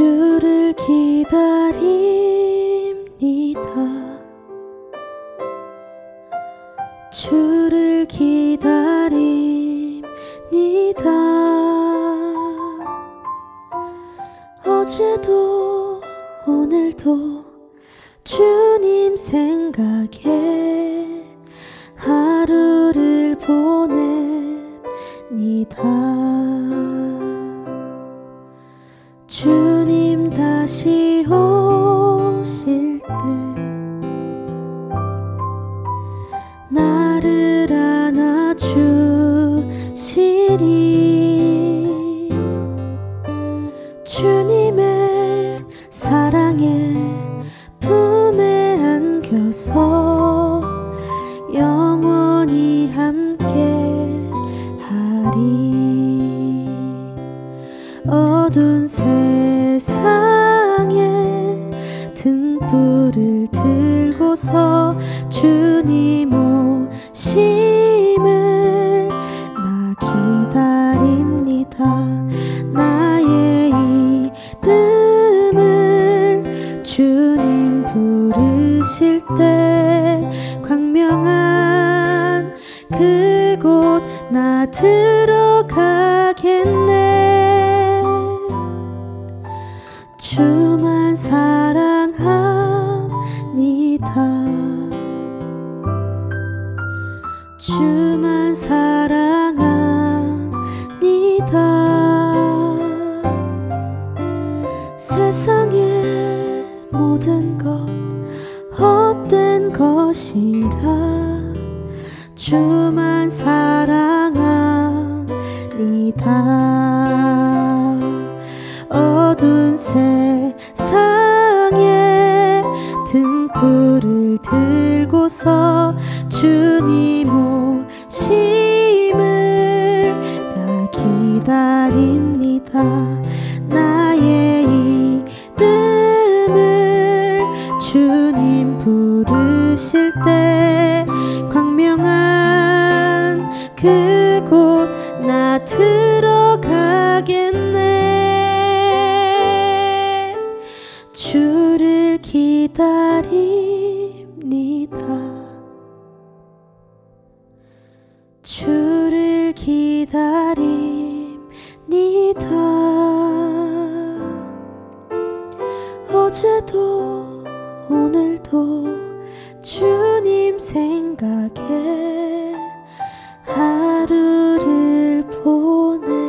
주를 기다립니다. 주를 기다립니다. 어제도 오늘도 주님 생각에 하루를 보냅니다. 다시 오실 때 나를 안아주시리. 주님의 사랑에 품에 안겨서 영원히 함께 하리. 어두운 세 불을 들고서 주님 오심을 나 기다립니다. 나의 이름을 주님 부르실 때 광명한 그곳 나 들어가겠네. 주만 사 주만 사랑합니다. 세상의 모든 것 헛된 것이라. 주만 사랑합니다. 어두운 세상에 등불을 들고서 주님 부르실 때 광명한 그곳 나 들어가겠네. 주를 기다립니다. 주를 기다립니다. 어제도 오늘도 주님 생각에 하루를 보냅니다.